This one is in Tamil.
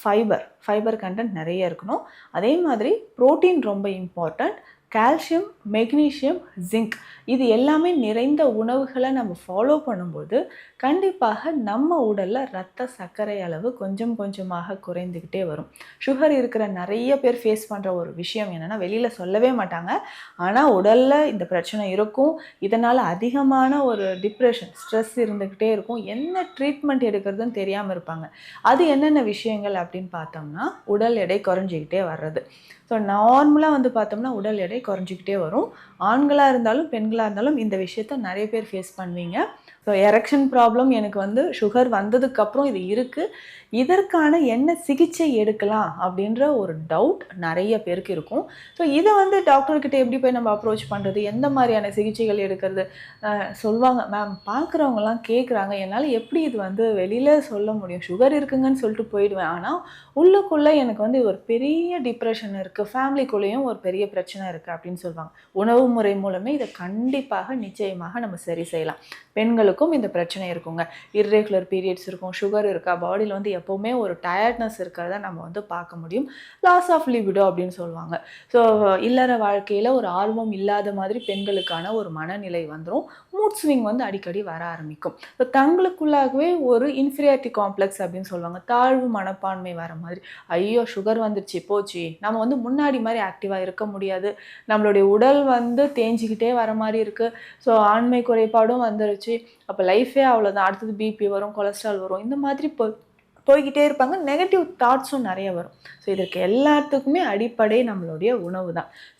ஃபைபர் ஃபைபர் கண்டென்ட் நிறைய இருக்கணும். அதே மாதிரி புரோட்டீன் ரொம்ப இம்பார்ட்டண்ட் கால்சியம் மெக்னீஷியம் ஜிங்க் இது எல்லாமே நிறைந்த உணவுகளை நம்ம ஃபாலோ பண்ணும்போது கண்டிப்பாக நம்ம உடலில் ரத்த சர்க்கரை அளவு கொஞ்சம் கொஞ்சமாக குறைந்துக்கிட்டே வரும். சுகர் இருக்கிற நிறைய பேர் ஃபேஸ் பண்ணுற ஒரு விஷயம் என்னென்னா வெளியில் சொல்லவே மாட்டாங்க. ஆனால் உடலில் இந்த பிரச்சனை இருக்கும். இதனால் அதிகமான ஒரு டிப்ரெஷன் ஸ்ட்ரெஸ் இருந்துக்கிட்டே இருக்கும். என்ன ட்ரீட்மெண்ட் எடுக்கிறதுன்னு தெரியாமல் இருப்பாங்க. அது என்னென்ன விஷயங்கள் அப்படின்னு பார்த்தோம்னா உடல் எடை குறைஞ்சிக்கிட்டே வர்றது. ஸோ நார்மலாக வந்து பார்த்தோம்னா உடல் எடை குறைஞ்சிக்கிட்டே வரும். ஆண்களாக இருந்தாலும் பெண்களாக இருந்தாலும் இந்த விஷயத்த நிறைய பேர் ஃபேஸ் பண்ணுவீங்க. ஸோ எரெக்ஷன் ப்ராப்ளம் எனக்கு வந்து சுகர் வந்ததுக்கப்புறம் இது இருக்குது இதற்கான என்ன சிகிச்சை எடுக்கலாம் அப்படின்ற ஒரு டவுட் நிறைய பேருக்கு இருக்கும். ஸோ இதை வந்து டாக்டர்கிட்ட எப்படி போய் நம்ம அப்ரோச் பண்ணுறது எந்த மாதிரியான சிகிச்சைகள் எடுக்கிறது? சொல்லுவாங்க மேம் பார்க்குறவங்கலாம் கேட்குறாங்க என்னால் எப்படி இது வந்து வெளியில் சொல்ல முடியும்? சுகர் இருக்குங்கன்னு சொல்லிட்டு போயிடுவேன். ஆனால் உள்ளுக்குள்ளே எனக்கு வந்து ஒரு பெரிய டிப்ரெஷன் இருக்குது ஃபேமிலிக்குள்ளேயும் ஒரு பெரிய பிரச்சனை இருக்குது அப்படின்னு சொல்லுவாங்க. உணவு முறை மூலமே இதை கண்டிப்பாக நிச்சயமாக நம்ம சரி செய்யலாம். பெண்களுக்கும் இந்த பிரச்சனை இருக்குங்க. இர்ரெகுலர் பீரியட்ஸ் இருக்கும் சுகர் இருக்கா பாடியில் வந்து எப்போவுமே ஒரு டயர்ட்னஸ் இருக்கிறத நம்ம வந்து பார்க்க முடியும். லாஸ் ஆஃப் லிபிடோ அப்படின்னு சொல்லுவாங்க. ஸோ இல்லற வாழ்க்கையில் ஒரு ஆர்வம் இல்லாத மாதிரி பெண்களுக்கான ஒரு மனநிலை வந்துடும் மூட் ஸ்விங் வந்து அடிக்கடி வர ஆரம்பிக்கும். ஸோ தங்களுக்குள்ளாகவே ஒரு இன்ஃபீரியாரிட்டி காம்ப்ளெக்ஸ் அப்படின்னு சொல்லுவாங்க. தாழ்வு மனப்பான்மை வர மாதிரி. ஐயோ சுகர் வந்துருச்சு போச்சு. நம்ம வந்து முன்னாடி மாதிரி ஆக்டிவாக இருக்க முடியாது. நம்மளுடைய உடல் வந்து தேஞ்சிக்கிட்டே வர மாதிரி இருக்குது ஸோ ஆண்மை குறைபாடும் வந்துருச்சு. அப்போ லைஃபே அவ்வளோதான் அடுத்தது பிபி வரும் கொலஸ்ட்ரால் வரும். இந்த மாதிரி போ போய்கிட்டே இருப்பாங்க. நெகட்டிவ் தாட்ஸும் நிறைய வரும். ஸோ இதற்கு எல்லாத்துக்குமே அடிப்படை நம்மளுடைய உணவு தான்